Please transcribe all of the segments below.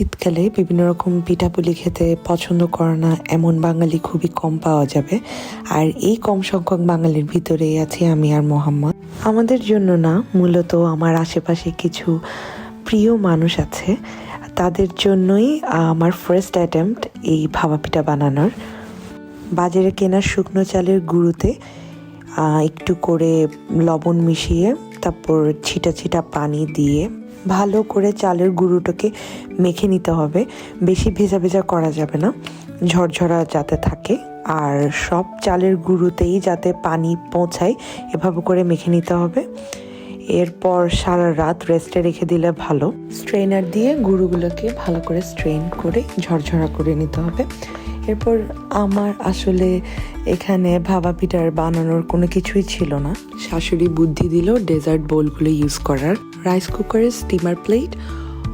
শীতকালে বিভিন্ন রকম পিঠাপুলি খেতে পছন্দ করে না, এমন বাঙালি খুবই কম পাওয়া যাবে। আর এই কম সংখ্যক বাঙালির ভিতরেই আছি আমি আর মোহাম্মদ। আমাদের জন্য না, মূলত আমার আশেপাশে কিছু প্রিয় মানুষ আছে। তাদের জন্যই আমার ফার্স্ট অ্যাটেম্পট এই ভাবা পিঠা বানানোর। বাজারে কেনা শুকনো চালের গুঁড়োতে একটু করে লবণ মিশিয়ে তারপর ছিটা ছিটা পানি দিয়ে ভালো করে চালের গুঁড়োটাকে মেখে নিতে হবে। বেশি ভেজা ভেজা করা যাবে না, ঝরঝরা যাতে থাকে। আর সব চালের গুঁড়োতেই যাতে পানি পৌঁছায়, এভাবে করে মেখে নিতে হবে। এরপর সারা রাত রেস্টে রেখে দিলে ভালো। স্ট্রেনার দিয়ে গুঁড়োগুলোকে ভালো করে স্ট্রেন করে ঝরঝরা করে নিতে হবে। এরপর আমার আসলে এখানে ভাবা পিঠার বানানোর কোনো কিছুই ছিল না। শাশুড়ি বুদ্ধি দিল ডেজার্ট বোলগুলো ইউজ করার। রাইস কুকারের স্টিমার প্লেট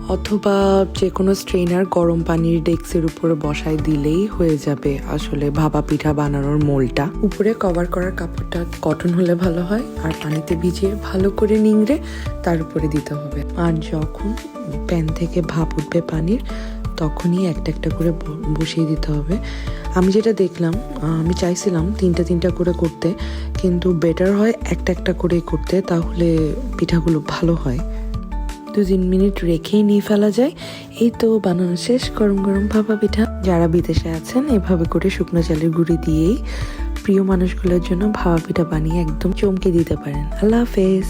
অথবা যে কোনো স্ট্রেনার গরম পানির ডেস্কের উপর বসায় দিলেই হয়ে যাবে আসলে ভাবা পিঠা বানানোর মোলটা। উপরে কভার করার কাপড়টা কটন হলে ভালো হয় আর পানিতে ভিজিয়ে ভালো করে নিংড়ে তার উপরে দিতে হবে। আর যখন প্যান থেকে ভাপ উঠবে পানির তখনই একটা একটা করে বসিয়ে দিতে হবে। আমি যেটা দেখলাম আমি চাইছিলাম তিনটা তিনটা করে করতে, কিন্তু বেটার হয় একটা একটা করে করতে, তাহলে পিঠাগুলো ভালো হয়। দু তিন মিনিট রেখেই নিয়ে ফেলা যায়। এই তো বানানো শেষ, গরম গরম ভাপা পিঠা। যারা বিদেশে আছেন, এভাবে করে শুকনো চালের গুঁড়ি দিয়েই প্রিয় মানুষগুলোর জন্য ভাপা পিঠা বানিয়ে একদম চমকে দিতে পারেন। আল্লাহ হাফেজ।